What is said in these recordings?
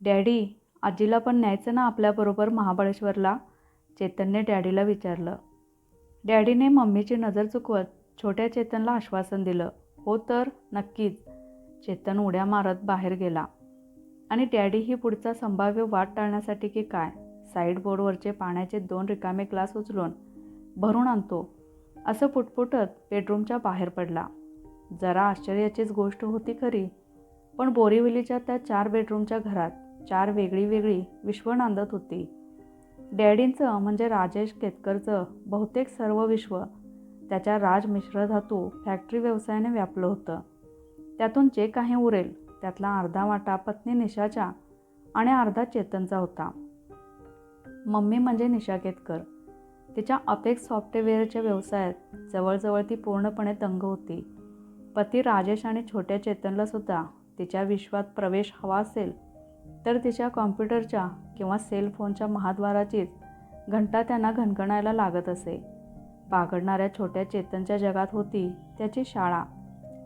Daddy आजीला पण न्यायचं ना आपल्याबरोबर महाबळेश्वरला? चेतनने डॅडीला विचारलं. डॅडीने मम्मीची नजर चुकवत छोट्या चेतनला आश्वासन दिलं. हो तर नक्कीच. चेतन उड्या मारत बाहेर गेला. आणि डॅडी ही पुढचा संभाव्य वाट टाळण्यासाठी की काय? साईड बोर्डवरचे पाण्याचे दोन रिकामे ग्लास उचलून भरून आणतो. असं पुटपुटत बेडरूमच्या बाहेर पडला. जरा आश्चर्याचीच गोष्ट होती खरी पण बोरिवलीच्या त्या चार बेडरूमच्या घरात चार वेगळी वेगळी विश्व नांदत होती. डॅडींचं म्हणजे राजेश केतकरचं बहुतेक सर्व विश्व त्याच्या राज मिश्रधातू फॅक्टरी व्यवसायाने व्यापलं होतं. त्यातून जे काही उरेल त्यातला अर्धा वाटा पत्नी निशाच्या आणि अर्धा चेतनचा होता. मम्मी म्हणजे निशा केतकर. तिच्या अपेक्स सॉफ्टवेअरच्या व्यवसायात जवळजवळ ती पूर्णपणे दंग होती. पती राजेश आणि छोट्या चेतनला सुद्धा तिच्या विश्वात प्रवेश हवा असेल तर तिच्या कॉम्प्युटरच्या किंवा सेल फोनच्या महाद्वाराचीच घंटा त्यांना घणघणायला लागत असे. पागडणाऱ्या छोट्या चेतनच्या जगात होती त्याची शाळा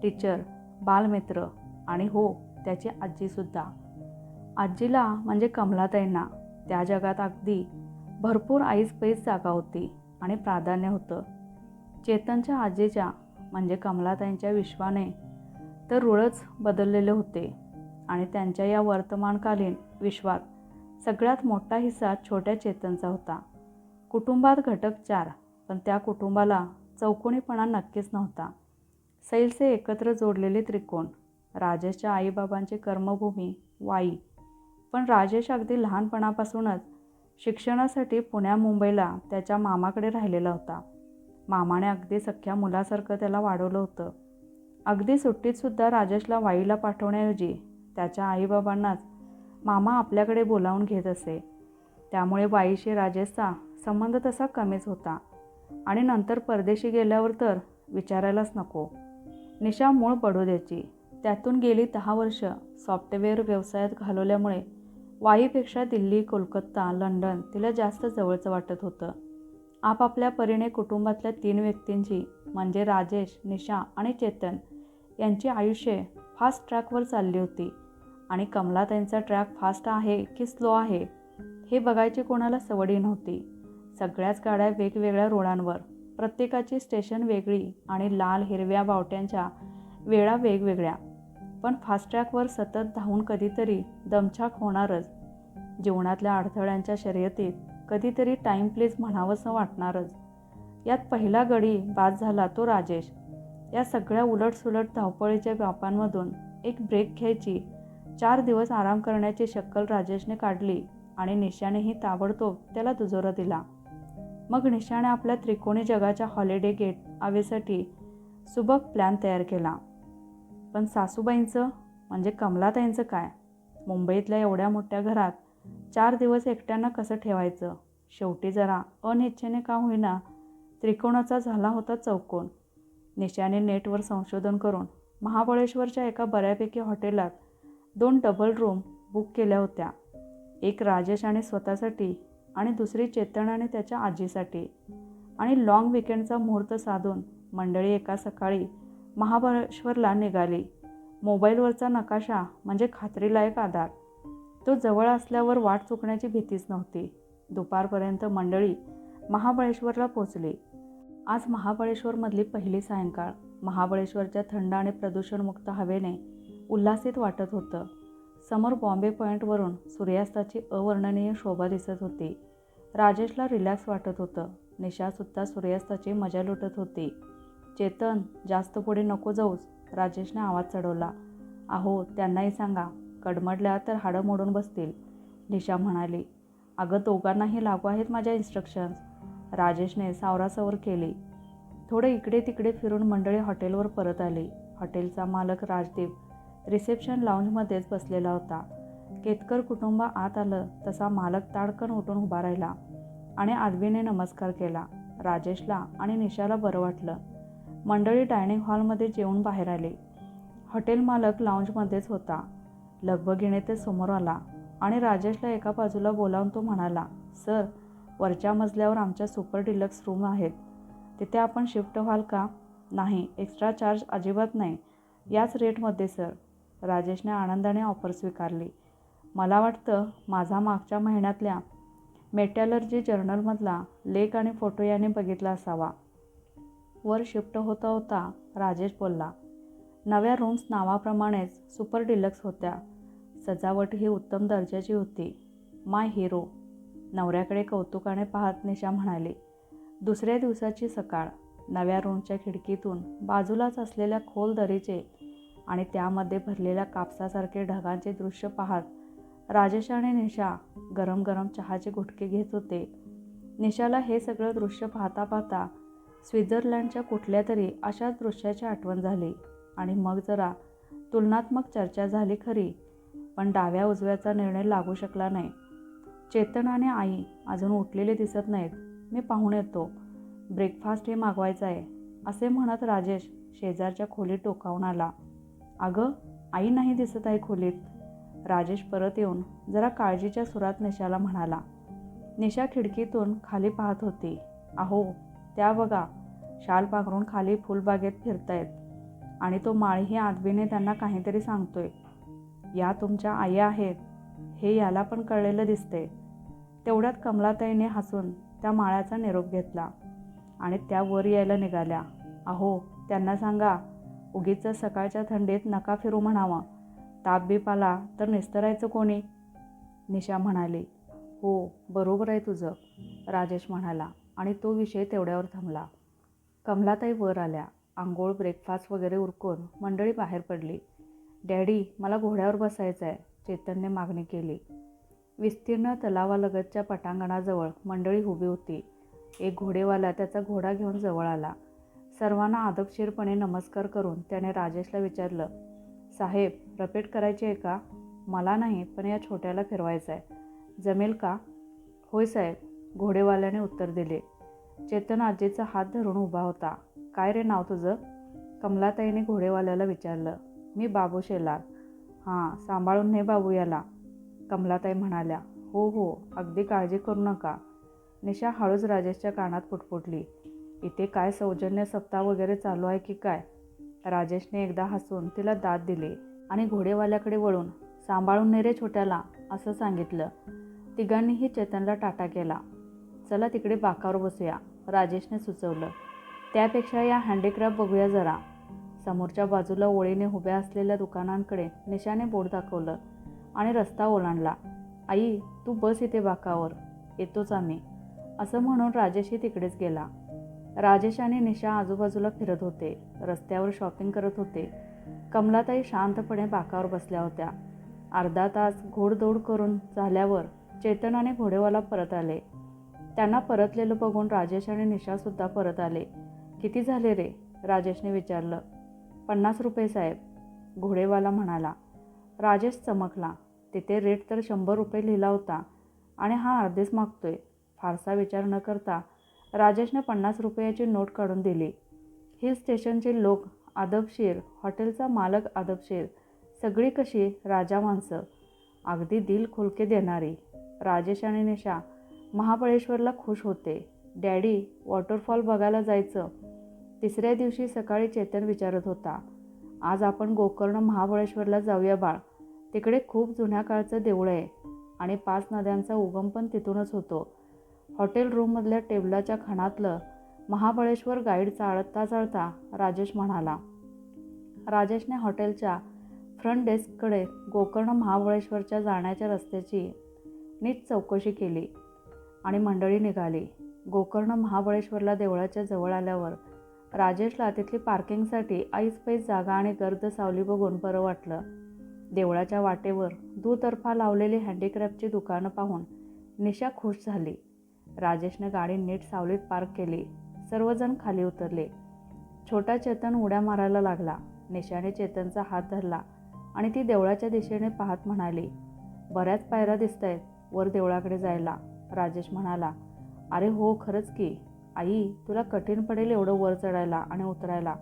टीचर बालमित्र आणि हो त्याची आजीसुद्धा. आजीला म्हणजे कमलाताईंना त्या जगात अगदी भरपूर आईस पैस जागा होती आणि प्राधान्य होतं. चेतनच्या आजीच्या म्हणजे कमलाताईंच्या विश्वाने तर रुळच बदललेले होते. आणि त्यांच्या या वर्तमानकालीन विश्वात सगळ्यात मोठा हिस्सा छोट्या चेतनचा होता. कुटुंबात घटक चार पण त्या कुटुंबाला चौकोनीपणा नक्कीच नव्हता. सैलचे एकत्र जोडलेले त्रिकोण राजेशच्या आईबाबांची कर्मभूमी वाई. पण राजेश अगदी लहानपणापासूनच शिक्षणासाठी पुण्या मुंबईला त्याच्या मामाकडे राहिलेला होता. मामाने अगदी सख्या मुलासारखं त्याला वाढवलं होतं. अगदी सुट्टीतसुद्धा राजेशला वाईला पाठवण्याऐवजी त्याच्या आईबाबांनाच मामा आपल्याकडे बोलावून घेत असे. त्यामुळे वाईशी राजेशचा संबंध तसा कमीच होता. आणि नंतर परदेशी गेल्यावर तर विचारायलाच नको. निशा मूळ बडोद्याची त्यातून गेली दहा वर्ष सॉफ्टवेअर व्यवसायात घालवल्यामुळे वाईपेक्षा दिल्ली कोलकाता लंडन तिला जास्त जवळचं वाटत होतं. आपापल्या परीने कुटुंबातल्या तीन व्यक्तींची म्हणजे राजेश निशा आणि चेतन यांची आयुष्ये फास्ट ट्रॅकवर चालली होती. आणि कमलाताईंचा ट्रॅक फास्ट आहे की स्लो आहे हे बघायची कोणाला सवडी नव्हती. सगळ्याच गाड्या वेगवेगळ्या रोडांवर प्रत्येकाची स्टेशन वेगळी आणि लाल हिरव्या बावट्यांच्या वेळा वेगवेगळ्या. पण फास्ट्रॅकवर सतत धावून कधीतरी दमछाक होणारच. जीवनातल्या अडथळ्यांच्या शर्यतीत कधीतरी टाईम प्लीज म्हणावंसं वाटणारच. यात पहिला गडी बाद झाला तो राजेश. या सगळ्या उलटसुलट धावपळीच्या व्यापांमधून एक ब्रेक घ्यायची चार दिवस आराम करण्याची शक्कल राजेशने काढली आणि निशानेही ताबडतोब त्याला दुजोरा दिला. मग निशाने आपल्या त्रिकोणी जगाच्या हॉलिडे गेट आवेसाठी सुबक प्लॅन तयार केला. पण सासूबाईंचं म्हणजे कमलाताईंचं काय? मुंबईतल्या एवढ्या मोठ्या घरात चार दिवस एकट्यांना कसं ठेवायचं? शेवटी जरा अनिच्छेने का होईना त्रिकोणाचा झाला होता चौकोन. निशाने नेटवर संशोधन करून महाबळेश्वरच्या एका बऱ्यापैकी हॉटेलात दोन डबल रूम बुक केल्या होत्या. एक राजेश आणि स्वतःसाठी आणि दुसरी चेतनाने त्याच्या आजीसाठी. आणि लाँग विकेंडचा मुहूर्त साधून मंडळी एका सकाळी महाबळेश्वरला निघाली. मोबाईलवरचा नकाशा म्हणजे खात्रीलायक आधार. तो जवळ असल्यावर वाट चुकण्याची भीतीच नव्हती. दुपारपर्यंत मंडळी महाबळेश्वरला पोचली आज महाबळेश्वरमधली पहिली सायंकाळ. महाबळेश्वरच्या थंड आणि प्रदूषणमुक्त हवेने उल्हासित वाटत होतं. समोर बॉम्बे पॉईंटवरून सूर्यास्ताची अवर्णनीय शोभा दिसत होती. राजेशला रिलॅक्स वाटत होतं. निशासुद्धा सूर्यास्ताची मजा लुटत होती. चेतन जास्त पुढे नको जाऊस राजेशने आवाज चढवला. अहो त्यांनाही सांगा कडमडल्या तर हाडं मोडून बसतील निशा म्हणाली. अगं दोघांनाही लागू आहेत माझ्या इन्स्ट्रक्शन्स राजेशने सावरासावर केली. थोडं इकडे तिकडे फिरून मंडळी हॉटेलवर परत आली. हॉटेलचा मालक राजदीप रिसेप्शन लाऊंजमध्येच बसलेला होता. केतकर कुटुंब आत आलं तसा मालक ताडकन उठून उभा राहिला आणि आदवीने नमस्कार केला. राजेशला आणि निशाला बरं वाटलं. मंडळी डायनिंग हॉलमध्ये जेवून बाहेर आले. हॉटेल मालक लाऊंजमध्येच होता. लगबगीने ते समोर आला आणि राजेशला एका बाजूला बोलावून तो म्हणाला सर वरच्या मजल्यावर आमच्या सुपर डिलक्स रूम आहेत. तिथे आपण शिफ्ट व्हाल का? नाही एक्स्ट्रा चार्ज अजिबात नाही. याच रेटमध्ये सर. राजेशने आनंदाने ऑफर स्वीकारली. मला वाटतं माझा मागच्या महिन्यातल्या मेटॅलर्जी जर्नलमधला लेख आणि फोटो याने बघितला असावा. वर शिफ्ट होता होता राजेश बोलला नव्या रूम्स नावाप्रमाणेच सुपर डिलक्स होत्या. सजावट ही उत्तम दर्जाची होती. माय हिरो नवऱ्याकडे कौतुकाने पाहत निशा म्हणाली दुसऱ्या दिवसाची सकाळ. नव्या रूमच्या खिडकीतून बाजूलाच असलेल्या खोल दरीचे आणि त्यामध्ये भरलेल्या कापसासारखे ढगांचे दृश्य पाहत राजेश आणि निशा गरम गरम चहाचे गुटके घेत होते. निशाला हे सगळं दृश्य पाहता पाहता स्वित्झर्लंडच्या कुठल्या तरी अशाच दृश्याची आठवण झाली आणि मग जरा तुलनात्मक चर्चा झाली खरी पण डाव्या उजव्याचा निर्णय लागू शकला नाही. चेतन आणि आई अजून उठलेले दिसत नाहीत. मी पाहून येतो. ब्रेकफास्ट हे मागवायचं आहे असे म्हणत राजेश शेजारच्या खोलीत टोकावून आला. अगं आई नाही दिसत आहे खोलीत. राजेश परत येऊन जरा काळजीच्या सुरात निशाला म्हणाला. निशा खिडकीतून खाली पाहत होती. अहो त्या बघा शाल पांघरून खाली फुलबागेत फिरतायत. आणि तो माळीही आदबीने त्यांना काहीतरी सांगतोय. या तुमच्या आई आहेत हे याला पण कळलेलं दिसते. तेवढ्यात कमलाताईने हसून त्या माळ्याचा निरोप घेतला आणि त्या वर यायला निघाल्या. अहो त्यांना सांगा उगीच सकाळच्या थंडीत नका फिरू म्हणावा. ताप बीप आला तर निस्तरायचं कोणी? निशा म्हणाली. हो बरोबर आहे तुझं राजेश म्हणाला आणि तो विषय तेवढ्यावर थांबला. कमलाताई वर आल्या. आंघोळ ब्रेकफास्ट वगैरे उरकून मंडळी बाहेर पडली. डॅडी मला घोड्यावर बसायचं आहे चेतनने मागणी केली. विस्तीर्ण तलावालगतच्या पटांगणाजवळ मंडळी उभी होती. एक घोडेवाला त्याचा घोडा घेऊन जवळ आला. सर्वांना आदबशीरपणे नमस्कार करून त्याने राजेशला विचारलं साहेब रपेट करायची आहे का? मला नाही पण या छोट्याला फिरवायचं आहे जमेल का? होय साहेब घोडेवाल्याने उत्तर दिले. चेतन आजीचा हात धरून उभा होता. काय रे नाव तुझं? कमलाताईने घोडेवाल्याला विचारलं. मी बाबू शेलार. हां सांभाळून ने बाबू याला कमलाताई म्हणाल्या. हो हो अगदी काळजी करू नका. निशा हळूच राजेशच्या कानात पुटपुटली. इथे काय सौजन्य सप्ताह वगैरे चालू आहे की काय? राजेशने एकदा हसून तिला दाद दिली आणि घोडेवाल्याकडे वळून सांभाळून ने रे छोट्याला असं सांगितलं. तिघांनीही चेतनला टाटा केला. चला तिकडे बाकावर बसूया राजेशने सुचवलं. त्यापेक्षा या हँडीक्राफ्ट बघूया जरा. समोरच्या बाजूला ओळीने उभ्या असलेल्या दुकानांकडे निशाने बोर्ड दाखवलं आणि रस्ता ओलांडला. आई तू बस इथे बाकावर. येतोच आम्ही असं म्हणून राजेशही तिकडेच गेला. राजेश आणि निशा आजूबाजूला फिरत होते. रस्त्यावर शॉपिंग करत होते. कमलाताई शांतपणे बाकावर बसल्या होत्या. अर्धा तास घोडदौड करून झाल्यावर चेतन आणि घोडेवाला परत आले. त्यांना परतलेलं बघून राजेश आणि निशासुद्धा परत आले. किती झाले रे? राजेशने विचारलं. पन्नास रुपये साहेब घोडेवाला म्हणाला. राजेश चमकला. तिथे रेट तर शंभर रुपये लिहिला होता आणि हा अर्धेच मागतोय. फारसा विचार न करता राजेशने पन्नास रुपयाची नोट काढून दिली. हिल स्टेशनचे लोक आदबशीर हॉटेलचा मालक आदबशीर सगळी कशी राजा माणसं अगदी दिल खुलके देणारी. राजेश आणि निशा महाबळेश्वरला खुश होते. डॅडी वॉटरफॉल बघायला जायचं. तिसऱ्या दिवशी सकाळी चेतन विचारत होता आज आपण गोकर्ण महाबळेश्वरला जाऊया बाळ. तिकडे खूप जुन्या काळचं देऊळ आहे आणि पाच नद्यांचा उगम पण तिथूनच होतो. हॉटेल रूममधल्या टेबलाच्या खणातलं महाबळेश्वर गाईड चाळता चाळता राजेश म्हणाला राजेशने हॉटेलच्या फ्रंट डेस्ककडे गोकर्ण महाबळेश्वरच्या जाण्याच्या रस्त्याची नीट चौकशी केली आणि मंडळी निघाली. गोकर्ण महाबळेश्वरला देवळाच्या जवळ आल्यावर राजेशला तिथली पार्किंगसाठी ऐसपैस जागा आणि गर्द सावली बघून बरं वाटलं. देवळाच्या वाटेवर दुतर्फा लावलेली हँडीक्राफ्टची दुकानं पाहून निशा खुश झाली. राजेशने गाडी नीट सावलीत पार्क केली. सर्वजण खाली उतरले. छोटा चेतन उड्या मारायला लागला. निशाने चेतनचा हात धरला आणि ती देवळाच्या दिशेने पाहत म्हणाली बऱ्याच पायऱ्या दिसत आहेत वर देवळाकडे जायला. राजेश म्हणाला अरे हो खरंच की. आई तुला कठीण पडेल एवढं वर चढायला आणि उतरायला.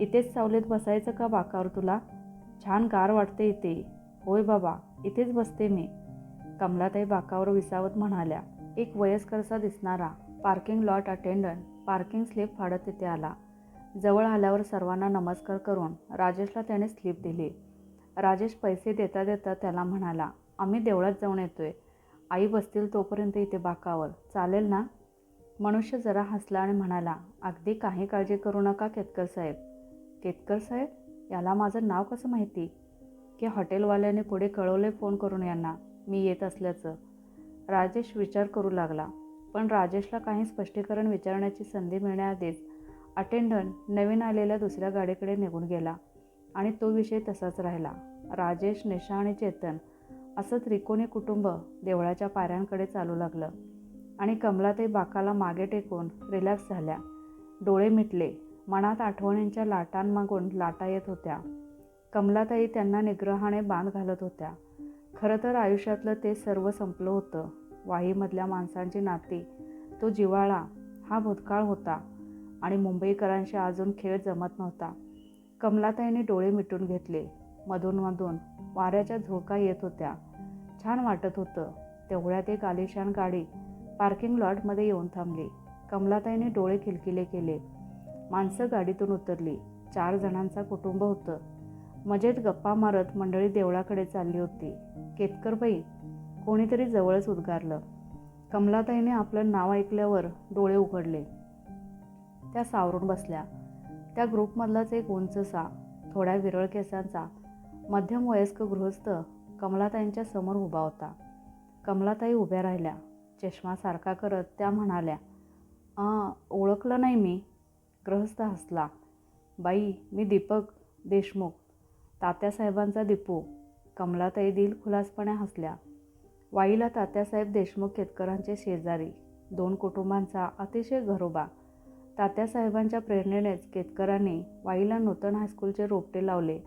इथेच सावलीत बसायचं का बाकावर तुला? छान गार वाटते इथे. होय बाबा इथेच बसते मी. कमलाताई बाकावर विसावत म्हणाल्या एक वयस्करसा दिसणारा parking lot attendant parking slip फाडत तिथे आला. जवळ आल्यावर सर्वांना नमस्कार करून राजेशला त्याने स्लिप दिली. राजेश पैसे देता देता त्याला म्हणाला आम्ही देवळात जाऊन येतोय. आई बसतील तोपर्यंत इथे बाकावर चालेल ना? मनुष्य जरा हसला आणि म्हणाला अगदी काही काळजी करू नका केतकर साहेब. केतकर साहेब? याला माझं नाव कसं माहिती? की हॉटेलवाल्याने पुढे कळवले फोन करून यांना. मी येत असल्याचं. राजेश विचार करू लागला. पण राजेशला काही स्पष्टीकरण विचारण्याची संधी मिळण्याआधीच अटेंडंट नवीन आलेल्या दुसऱ्या गाडीकडे निघून गेला आणि तो विषय तसाच राहिला. राजेश निशा आणि चेतन असं त्रिकोणी कुटुंब देवळाच्या पायऱ्यांकडे चालू लागलं आणि कमलाताई बाकाला मागे टेकून रिलॅक्स झाल्या. डोळे मिटले. मनात आठवणींच्या लाटांमागून लाटा येत होत्या. कमलाताई त्यांना निग्रहाने बांध घालत होत्या. खरं तर आयुष्यातलं ते सर्व संपलं होतं. वाहीमधल्या माणसांची नाती तो जिवाळा हा भूतकाळ होता आणि मुंबईकरांशी अजून खेळ जमत नव्हता. कमलाताईने डोळे मिटून घेतले. मधूनमधून वाऱ्याच्या झोका येत होत्या. छान वाटत होतं. तेवढ्यात एक आलिशान गाडी पार्किंग लॉटमध्ये येऊन थांबली. कमलाताईने डोळे खिलकिले केले. माणसं गाडीतून उतरली. चार जणांचा कुटुंब होतं. मजेत गप्पा मारत मंडळी देवळाकडे चालली होती. केतकरबाई कोणीतरी जवळच उद्गारलं. कमलाताईने आपलं नाव ऐकल्यावर डोळे उघडले. त्या सावरून बसल्या. त्या ग्रुपमधलाच एक उंचसा थोड्या विरळ केसांचा मध्यम वयस्क गृहस्थ कमलाताईंच्या समोर उभा होता. कमलाताई उभ्या राहिल्या. चष्मा सारखा करत त्या म्हणाल्या आ ओळखलं नाही मी. गृहस्थ हसला. बाई मी दीपक देशमुख. तात्यासाहेबांचा दीपू कमलाताई दिल खुलासपणे हसल्या. वाईला तात्यासाहेब देशमुख केतकरांचे शेजारी दोन कुटुंबांचा अतिशय घरोबा. तात्यासाहेबांच्या प्रेरणेनेच केतकरांनी वाईला नूतन हायस्कूलचे रोपटे लावले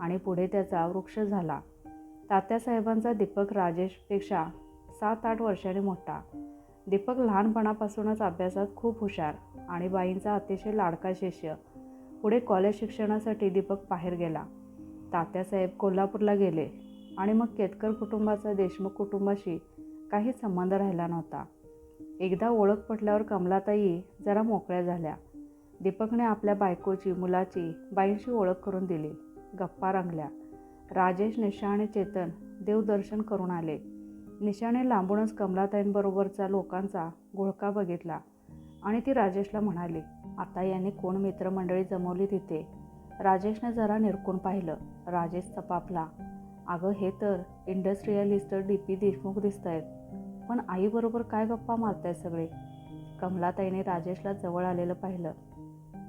आणि पुढे त्याचा वृक्ष झाला. तात्यासाहेबांचा दीपक राजेशपेक्षा सात आठ वर्षांनी मोठा. दीपक लहानपणापासूनच अभ्यासात खूप हुशार आणि बाईंचा अतिशय लाडका शिष्य. पुढे कॉलेज शिक्षणासाठी दीपक बाहेर गेला. तात्यासाहेब कोल्हापूरला गेले आणि मग केतकर कुटुंबाचा देशमुख कुटुंबाशी काही संबंध राहिला नव्हता. एकदा ओळख पटल्यावर कमलाताई जरा मोकळ्या झाल्या. दीपकने आपल्या बायकोची मुलाची बाईंशी ओळख करून दिली. गप्पा रंगल्या. राजेश निशा आणि चेतन देवदर्शन करून आले. निशाने लांबूनच कमलाताईंबरोबरचा लोकांचा घोळका बघितला आणि ती राजेशला म्हणाली आता याने कोण मित्रमंडळी जमवली तिथे? राजेशने जरा निरकून पाहिलं. राजेश तपापला. अगं हे तर इंडस्ट्रियलिस्ट डी पी देशमुख दिसत आहेत पण आईबरोबर काय गप्पा मारतायत सगळे? कमलाताईने राजेशला जवळ आलेलं पाहिलं.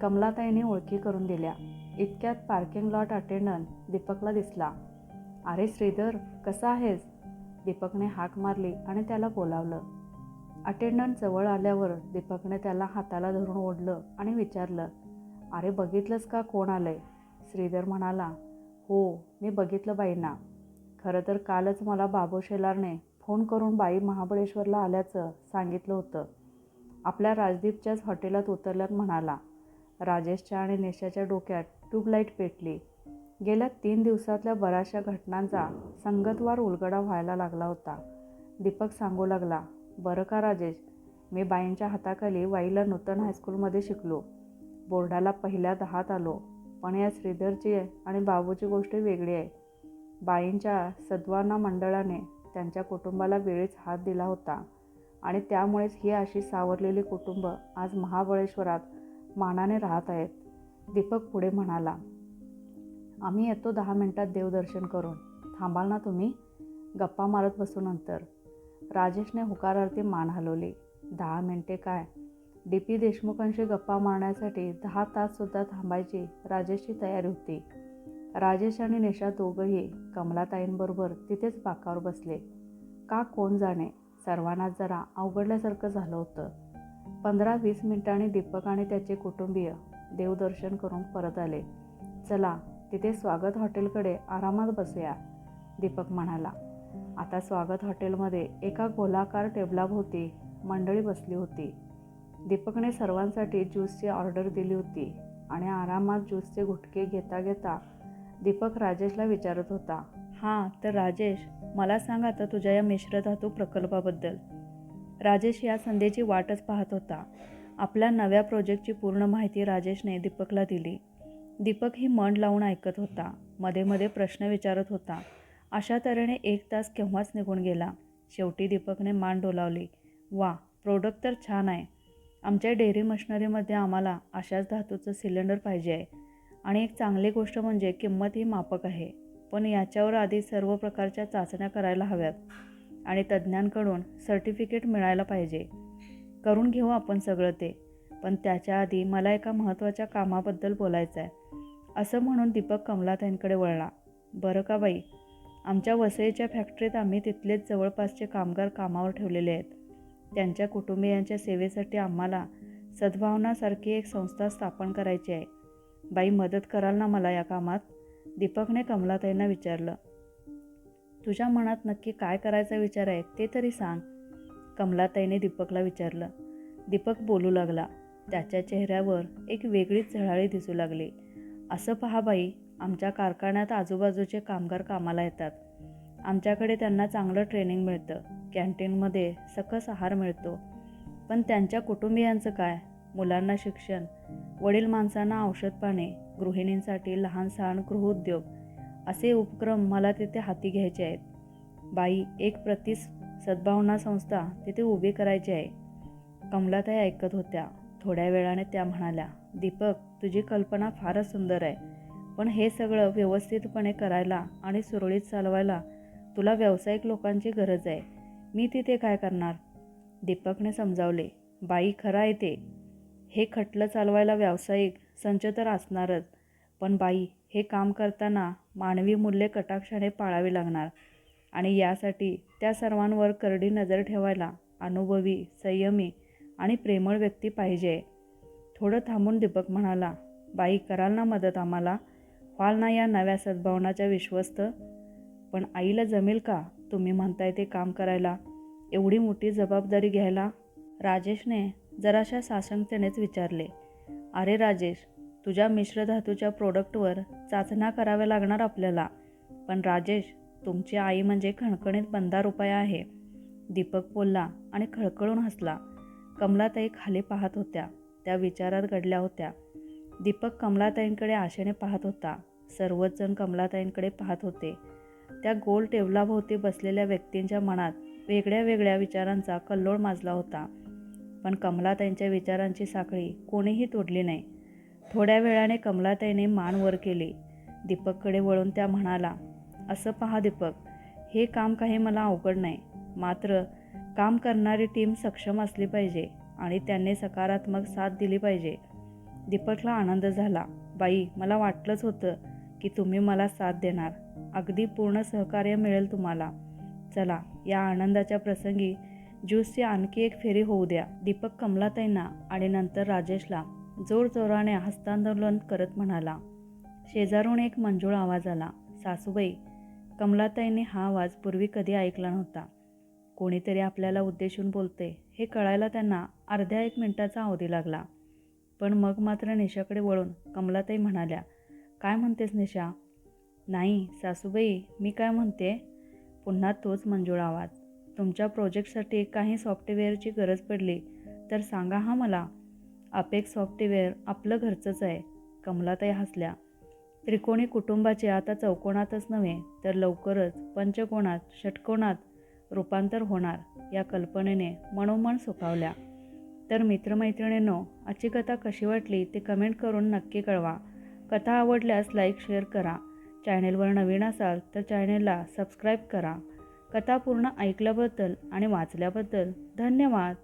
कमलाताईने ओळखी करून दिल्या. इतक्यात पार्किंग लॉट अटेंडंट दीपकला दिसला. अरे श्रीधर कसा आहेस? दीपकने हाक मारली आणि त्याला बोलावलं. अटेंडंट जवळ आल्यावर दीपकने त्याला हाताला धरून ओढलं आणि विचारलं अरे बघितलंच का कोण आलंय? श्रीधर म्हणाला हो मी बघितलं बाईंना. खरं तर कालच मला बाबू शेलारने फोन करून बाई महाबळेश्वरला आल्याचं सांगितलं होतं. आपल्या राजदीपच्याच हॉटेलात उतरल्यात म्हणाला. राजेशच्या आणि नेशाच्या डोक्यात ट्यूबलाईट पेटली. गेल्या तीन दिवसातल्या बऱ्याचशा घटनांचा संगतवार उलगडा व्हायला लागला होता. दीपक सांगू लागला बरं का राजेश मी बाईंच्या हाताखाली वाईला नूतन हायस्कूलमध्ये शिकलो. बोर्डाला पहिल्या दहात आलो. पण या श्रीधरची आणि बाबूची गोष्ट वेगळी आहे. बाईंच्या सद्वाना मंडळाने त्यांच्या कुटुंबाला वेळीच हात दिला होता. आणि त्यामुळेच ही अशी सावरलेली कुटुंब आज महाबळेश्वरात मानाने राहत आहेत. दीपक पुढे म्हणाला आम्ही येतो दहा मिनटात देवदर्शन करून. थांबाल ना तुम्ही? गप्पा मारत बसू नंतर राजेशने हुकारार्थी मान हलवली. दहा मिनटे काय? डी पी देशमुखांशी गप्पा मारण्यासाठी दहा ताससुद्धा थांबायची राजेशची तयारी होती. राजेश आणि निशा दोघंही कमलाताईंबरोबर तिथेच बाकावर बसले. का कोण जाणे? सर्वांनाच जरा अवघडल्यासारखं झालं होतं. पंधरा वीस मिनिटांनी दीपक आणि त्याचे कुटुंबीय देवदर्शन करून परत आले. चला तिथे स्वागत हॉटेलकडे आरामात बसूया दीपक म्हणाला. आता स्वागत हॉटेलमध्ये एका गोलाकार टेबलाभोवती मंडळी बसली होती. दीपकने सर्वांसाठी ज्यूसची ऑर्डर दिली होती आणि आरामात ज्यूसचे घुटके घेता घेता दीपक राजेशला विचारत होता हां तर राजेश मला सांग आता तुझ्या या मिश्रधातू प्रकल्पाबद्दल. राजेश या संधीची वाटच पाहत होता. आपल्या नव्या प्रोजेक्टची पूर्ण माहिती राजेशने दीपकला दिली. दीपक ही मन लावून ऐकत होता मध्ये मध्ये प्रश्न विचारत होता अशा तऱ्हेने एक तास केव्हाच निघून गेला? शेवटी दीपकने मान डोलावली वा प्रोडक्ट तर छान आहे. आमच्या डेअरी मशनरीमध्ये आम्हाला अशाच धातूचं सिलेंडर पाहिजे आहे. आणि एक चांगली गोष्ट म्हणजे किंमत ही मापक आहे. पण याच्यावर आधी सर्व प्रकारच्या चाचण्या करायला हव्यात. आणि तज्ज्ञांकडून सर्टिफिकेट मिळायला पाहिजे. करून घेऊ आपण सगळं ते. पण त्याच्या आधी मला एका महत्त्वाच्या कामाबद्दल बोलायचं आहे. असं म्हणून दीपक कमलाताईंकडे वळला. बरं का बाई? आमच्या वसईच्या फॅक्टरीत आम्ही तिथलेच जवळपासचे कामगार कामावर ठेवलेले आहेत. त्यांच्या कुटुंबियांच्या सेवेसाठी आम्हाला सद्भावनासारखी एक संस्था स्थापन करायची आहे. बाई मदत कराल ना मला या कामात? दीपकने कमलाताईंना विचारलं. तुझ्या मनात नक्की काय करायचा विचार आहे ते तरी सांग. कमलाताईने दीपकला विचारलं. दीपक बोलू लागला. त्याच्या चेहऱ्यावर एक वेगळीच झळाळी दिसू लागली. असं पहा बाई आमच्या कारखान्यात आजूबाजूचे कामगार कामाला येतात. आमच्याकडे त्यांना चांगलं ट्रेनिंग मिळतं. कॅन्टीनमध्ये सकस आहार मिळतो. पण त्यांच्या कुटुंबियांचं काय? मुलांना शिक्षण वडील माणसांना औषध पाणी गृहिणींसाठी लहान सहान गृहोद्योग असे उपक्रम मला तिथे हाती घ्यायचे आहेत. बाई एक प्रतिस सद्भावना संस्था तिथे उभी करायची आहे. कमलाताई ऐकत होत्या. थोड्या वेळाने त्या म्हणाल्या दीपक तुझी कल्पना फारच सुंदर आहे. पण हे सगळं व्यवस्थितपणे करायला आणि सुरळीत चालवायला तुला व्यावसायिक लोकांची गरज आहे. मी तिथे काय करणार? दीपकने समजावले बाई खरा आहे ते. हे खटलं चालवायला व्यावसायिक संच तर असणारच. पण बाई हे काम करताना मानवी मूल्ये कटाक्षाने पाळावी लागणार. आणि यासाठी त्या सर्वांवर करडी नजर ठेवायला अनुभवी संयमी आणि प्रेमळ व्यक्ती पाहिजे. थोडं थांबून दीपक म्हणाला बाई कराल ना मदत आम्हाला? व्हाल ना या नव्या सद्भावनाच्या विश्वस्त? पण आईला जमेल का? तुम्ही म्हणताय ते काम करायला. एवढी मोठी जबाबदारी घ्यायला? राजेशने जराशा साशंकतेनेच विचारले. अरे राजेश तुझ्या मिश्रधातूच्या प्रोडक्टवर चाचण्या कराव्या लागणार आपल्याला. पण राजेश तुमची आई म्हणजे खणखणीत बंदार उपाय आहे. दीपक बोलला आणि खळखळून हसला. कमलाताई खाली पाहत होत्या. त्या विचारात घडल्या होत्या. दीपक कमलाताईंकडे आशेने पाहत होता. सर्वच जण कमलाताईंकडे पाहत होते. त्या गोल टेबलाभोवती बसलेल्या व्यक्तींच्या मनात वेगळ्या वेगळ्या विचारांचा कल्लोळ माजला होता. पण कमलाताईंच्या विचारांची साखळी कोणीही तोडली नाही. थोड्या वेळाने कमलाताईने मान वर केली. दीपककडे वळून त्या म्हणाला असं पहा दीपक हे काम काही मला अवघड नाही. मात्र काम करणारी टीम सक्षम असली पाहिजे आणि त्यांनी सकारात्मक साथ दिली पाहिजे. दीपकला आनंद झाला बाई मला वाटलंच होतं की तुम्ही मला साथ देणार. अगदी पूर्ण सहकार्य मिळेल तुम्हाला. चला या आनंदाच्या प्रसंगी ज्यूसची आणखी एक फेरी होऊ द्या. दीपक कमलाताईंना आणि नंतर राजेशला जोरजोराने हस्तांदोलन करत म्हणाला. शेजारून एक मंजूळ आवाज आला. सासूबाई कमलाताईंनी हा आवाज पूर्वी कधी ऐकला नव्हता. कोणीतरी आपल्याला उद्देशून बोलते हे कळायला त्यांना अर्ध्या एक मिनिटाचा अवधी लागला. पण मग मात्र निशाकडे वळून कमलाताई म्हणाल्या काय म्हणतेस निशा? नाही सासूबाई मी काय म्हणते? पुन्हा तोच मंजूळ आवाज. तुमच्या प्रोजेक्टसाठी काही सॉफ्टवेअरची गरज पडली तर सांगा हा मला. अपेक्स सॉफ्टवेअर आपलं घरचंच आहे. कमलाताई हसल्या. त्रिकोणी कुटुंबाचे आता चौकोणातच नव्हे तर लवकरच पंचकोणात षटकोणात रूपांतर होणार या कल्पनेने मनोमन सुखावल्या. तर मित्रमैत्रिणींनो आजची कथा कशी वाटली ते कमेंट करून नक्की कळवा. कथा आवडल्यास लाईक शेअर करा. चॅनेलवर नवीन असाल तर चॅनेलला सबस्क्राईब करा. कथा पूर्ण ऐकल्याबद्दल आणि वाचल्याबद्दल धन्यवाद.